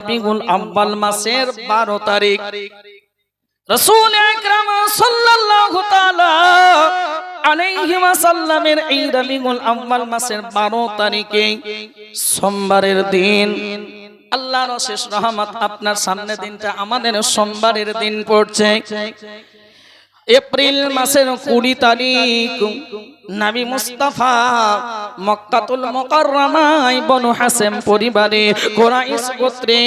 রবিউল আব্বাল মাসের বারো তারিখ? রসুল আকরাম সাল্লাল্লাহু তাআলা আলাইহি ওয়াসাল্লামের এই রবিউল আব্বাল মাসের 12 তারিখে সোমবারের দিন, আল্লাহর শেষ রহমত আপনার সামনে দিনটা আমাদের সোমবারের দিন পড়ছে। এপ্রিল মাসের কুড়ি তারিখ নাবি মুস্তাফা, মক্কাতুল মুকাররমায় বনু হাসেম পরিবারে কোরাইশ গোত্রে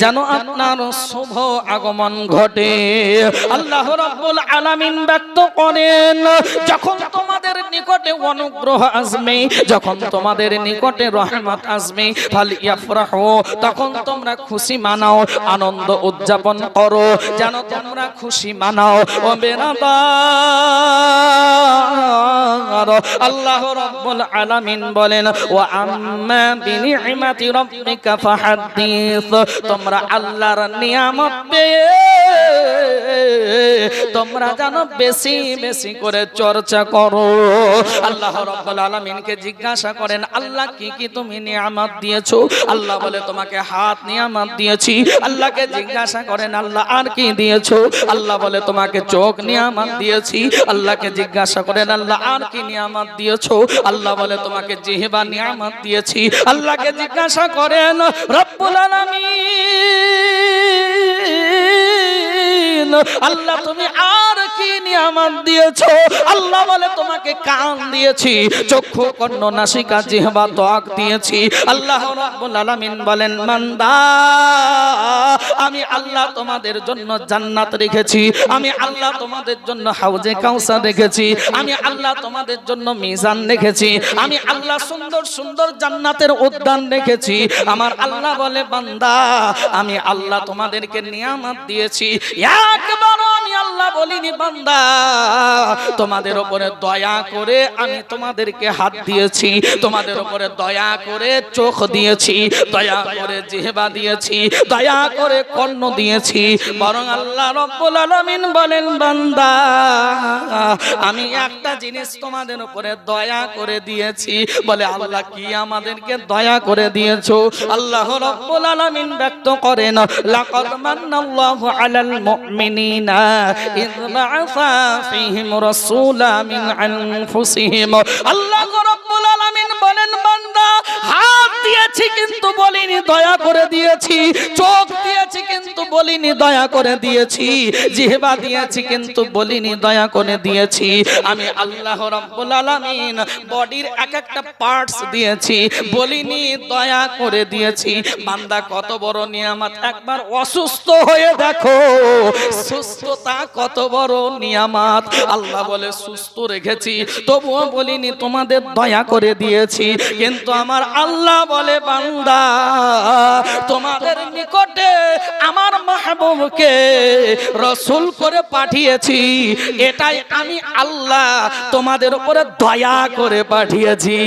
যেন আপনার শুভ আগমন ঘটে। আল্লাহ রাব্বুল আলামিন ব্যক্ত করেন, যখন তোমাদের নিকটে অনুগ্রহ আসবে, যখন তোমাদের নিকটে রহমত আসবে, ফাল ইয়াফরাহু, তখন তোমরা খুশি মানাও, আনন্দ উদযাপন করো, যেন তোমরা খুশি মানাও। ও বেরাদার আল্লাহ রাব্বুল আলামিন বলেন, ওয়া আম্মা বিনি'মাতি রাব্বিকা ফাহাদ্দিস। তোমরা আল্লাহর নিয়ামত পেয়ে তোমরা জানো বেশি বেশি করে চর্চা করো। আল্লাহ রাব্বুল আলামিনকে জিজ্ঞাসা করেন, আল্লাহ, কি কি তুমি নিয়ামত দিয়েছ? আল্লাহ বলে, তোমাকে হাত নিয়ামত দিয়েছি। আল্লাহকে জিজ্ঞাসা করেন, আল্লাহ, আর কি দিয়েছ? আল্লাহ বলে, তোমাকে চোখ নিয়ামত দিয়েছি। আল্লাহকে জিজ্ঞাসা করেন, আল্লাহ, আর কি নিয়ামত দিয়েছ? আল্লাহ বলে, তোমাকে জেহেবা নিয়ামত দিয়েছি, আল্লাহকে জিজ্ঞাসা করেন, রব্বুল আলামিন, আল্লাহ তুমি আর কি নিয়ামত দিয়েছ? আল্লাহ বলে, তোমাকে কান দিয়েছি, চক্ষু, কর্ণ, নাসিকা, জিহবা, ত্বক দিয়েছি। আল্লাহ রাব্বুল আলামিন বলেন মান্দা আমি আল্লাহ তোমাদের জন্য জান্নাত রেখেছি। আমি আল্লাহ তোমাদের জন্য হাউজে কাউসার রেখেছি। আমি আল্লাহ তোমাদের জন্য মিজান রেখেছি। আমি আল্লাহ সুন্দর সুন্দর জান্নাতের উদ্যান রেখেছি। আমার আল্লাহ বলে, বান্দা, আমি আল্লাহ তোমাদেরকে নিয়ামত দিয়েছি। আল্লাহ বলিনি, বান্দা, তোমাদের উপরে দয়া করে আমি তোমাদেরকে হাত দিয়েছি, তোমাদের উপরে দয়া করে চোখ দিয়েছি, দয়া করে জিহবা দিয়েছি, দয়া করে কর্ণ দিয়েছি, বরং আল্লাহ রব্বুল আলামিন বলেন, বান্দা, আমি একটা জিনিস তোমাদের উপরে দয়া করে দিয়েছি, বলে আল্লাহ কি আমাদেরকে দয়া করে দিয়েছ? আল্লাহ রব্বুল আলামিন ব্যক্ত করেন, লাকাদ মান্নাল্লাহু আলাল মুমিনিনা ইয বাআসা ফীহিম রাসূলা মিন আনফুসিহিম আল্লাহ রব্বুল আলামিন বলেন, বান্দা, হাত দিয়েছি কিন্তু বলিনি, দয়া করে দিয়েছি, চোখ বলিনি, দয়া করে দিয়েছি। জিহবা দিয়েছি, কিন্তু বলিনি, দয়া করে দিয়েছি। আমি আল্লাহ রাব্বুল আলামিন বডির এক একটা পার্টস দিয়েছি। বলিনি, দয়া করে দিয়েছি। বান্দা, কত বড় নিয়ামত। একবার অসুস্থ হয়ে দেখো, সুস্থতা কত বড় নিয়ামত। আল্লাহ বলে, সুস্থ রেখেছি। তবুও বলিনি, তোমাদের দয়া করে দিয়েছি। কিন্তু আমার আল্লাহ বলে, বান্দা, তোমাদের নিকটে আমার মাহবুবকে রসুল করে পাঠিয়েছি এটাই আমি আল্লাহ তোমাদের উপরে দয়া করে পাঠিয়েছি।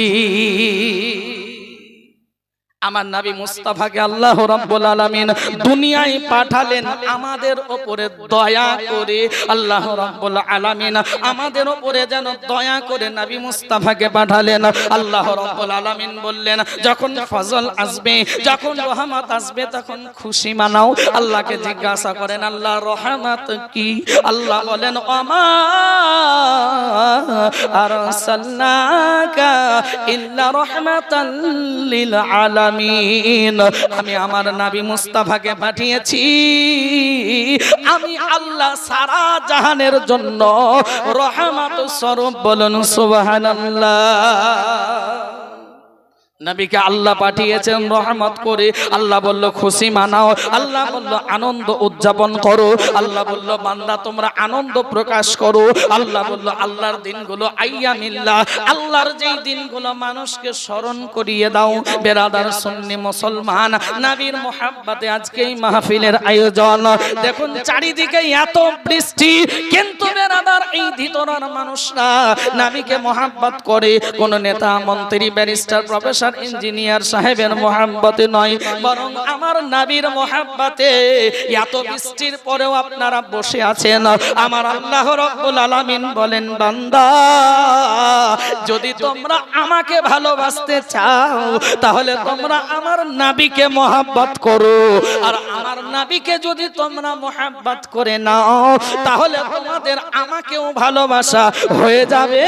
আমার নবী মুস্তাফাকে আল্লাহ রাব্বুল আলামিন দুনিয়ায় পাঠালেন আমাদের উপরে দয়া করে। আল্লাহ রাব্বুল আলামিন আমাদের উপরে যেন দয়া করে নবী মুস্তাফাকে পাঠালেন। আল্লাহ রাব্বুল আলামিন বললেন, যখন ফজল আসবে, যখন রহমত আসবে, তখন খুশি মানাও। আল্লাহকে জিজ্ঞাসা করেন, আল্লাহ, রহমত কি? আল্লাহ বলেন আমা আরসালনাকা ইল্লা রাহমাতাল লিল আলামিন। আমি আমার নাবি মুস্তাফাকে পাঠিয়েছি। আমি আল্লাহ সারা জাহানের জন্য রহমত স্বরূপ বলুন সুবহানাল্লাহ। নবীকে আল্লাহ পাঠিয়েছেন রহমত করে আল্লাহ বলল খুশি মানাও আল্লাহ বলল আনন্দ উদযাপন করো আল্লাহ বলল বান্দা তোমরা আনন্দ প্রকাশ করো আল্লাহ বলল আল্লাহর দিনগুলো আইয়ামিল্লাহ আল্লাহর যেই দিনগুলো মানুষকে স্মরণ করিয়ে দাও বেরাদার সুন্নি মুসলমান নবীর মোহাব্বতে আজকে এই মাহফিলের আয়োজন দেখুন চারিদিকে এত বৃষ্টি কিন্তু বেরাদার এই ভিতরার মানুষরা নবীকে মোহাব্বত করে। কোন নেতা, মন্ত্রী, ব্যারিস্টার, প্রফেসর, ইঞ্জিনিয়ার সাহেবের মোহাব্বতে নয়, বরং আমার নাবির মোহাব্বতে এত বৃষ্টির পরেও আপনারা বসে আছেন। আমার আল্লাহ রব্বুল আলামিন বলেন, বান্দা, যদি তোমরা আমাকে ভালোবাসতে চাও, তাহলে তোমরা আমার নাবিকে মোহাব্বত করো। আর আমার নাবিকে যদি তোমরা মোহাব্বত করে নাও, তাহলে তোমাদের আমাকেও ভালোবাসা হয়ে যাবে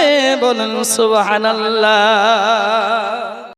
বলুন সুবহানাল্লাহ।